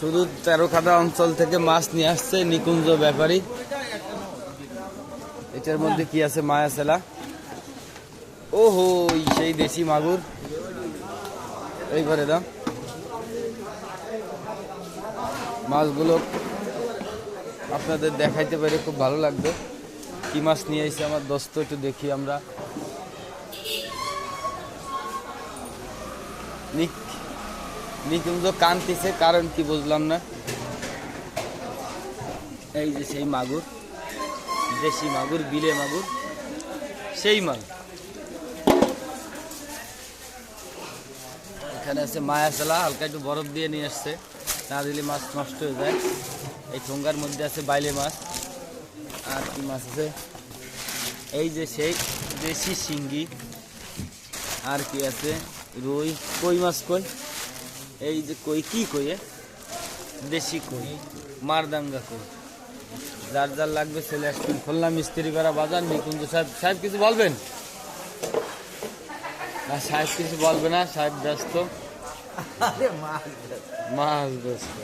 শুধু তেরোখাদা অঞ্চল থেকে মাছ নিয়ে আসছে নিকুঞ্জ ব্যাপারী। এটার মধ্যে কি আছে? মায়া সেলা ওহো সেই দেশি মাগুর। এইবারে দাও। মাছগুলো আপনাদের দেখাইতে পেরে খুব ভালো লাগবে। কি মাছ নিয়ে এসে আমার দোস্ত, একটু দেখি আমরা। নিক। নিকুঞ্জ কান্তিছে কারণ কি বুঝলাম না? এই যে সেই মাগুর, দেশি মাগুর, বিলে মাগুর, সেই মাছ এখানে আছে মায়া চালা হালকা একটু বরফ দিয়ে নিয়ে আসছে। না দিলে মাছ নষ্ট হয়ে যায়। এই ঠোঙ্গার মধ্যে আছে বাইলে মাছ। আর কি মাছ আছে? এই যে সেই দেশি শিঙ্গি। আর কি আছে? রুই। কই মাছ কই? এই যে কই কি কই? দেশি কই মারদাঙ্গা কই। যার যার লাগবে চলে আসবেন। খুলনা মিস্ত্রি করা বাজার নিকুঞ্জ সাহেব। সাহেব কিছু বলবেন? না সাহেব কিছু বলবে না সাহেব ব্যস্ত। মাছ ব্যস্ত।